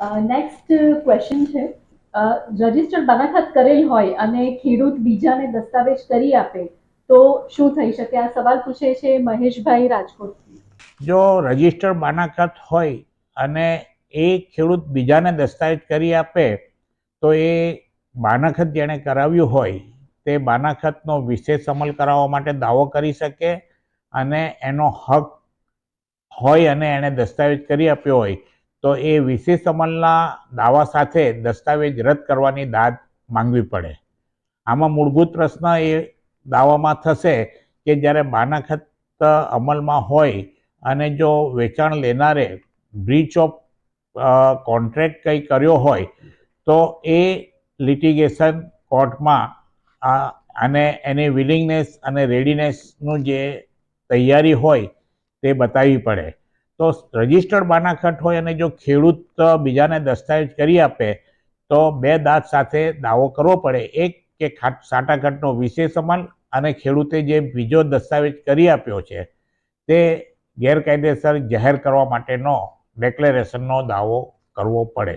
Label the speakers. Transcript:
Speaker 1: Next question છે. Register બનાખત કરેલ હોય અને ખેડૂત બીજાને દસ્તાવેજ કરી આપે, તો શું થઈ શકે? આ સવાલ પૂછે છે મહેશભાઈ રાજકોટ
Speaker 2: જો રજિસ્ટર બાનાખત હોય અને એ ખેડૂત બીજાને દસ્તાવેજ કરી આપે, તો એ બાનાખત જેણે કરાવ્યું હોય, તે બાનાખતનો વિશેષ અમલ કરાવવા માટે દાવો કરી શકે અને એનો હક હોય અને એણે દસ્તાવેજ કરી આપ્યો હોય. તો એ વિશેષ અમલના દાવા સાથે દસ્તાવેજ રદ કરવાની દાદ માંગવી પડે. આમાં મૂળભૂત પ્રશ્ન એ દાવામાં થશે કે જ્યારે બાનાખત અમલમાં હોય અને જો વેચાણ લેનારે બ્રીચ ઓફ કોન્ટ્રાક્ટ કંઈ કર્યો હોય, તો એ લિટિગેશન કોર્ટમાં અને એની વિલિંગનેસ અને રેડીનેસનું જે તૈયારી હોય તે બતાવવી પડે. તો રજિસ્ટર્ડ બાનાખટ હોય અને જો ખેડૂત બીજાને દસ્તાવેજ કરી આપે, તો બે દાંત સાથે દાવો કરવો પડે. એક કે સાટાઘાટનો વિશેષ અમલ અને ખેડૂતે જે બીજો દસ્તાવેજ કરી આપ્યો છે, તે ગેરકાયદેસર જાહેર કરવા માટેનો ડેક્લેરેશનનો દાવો કરવો પડે.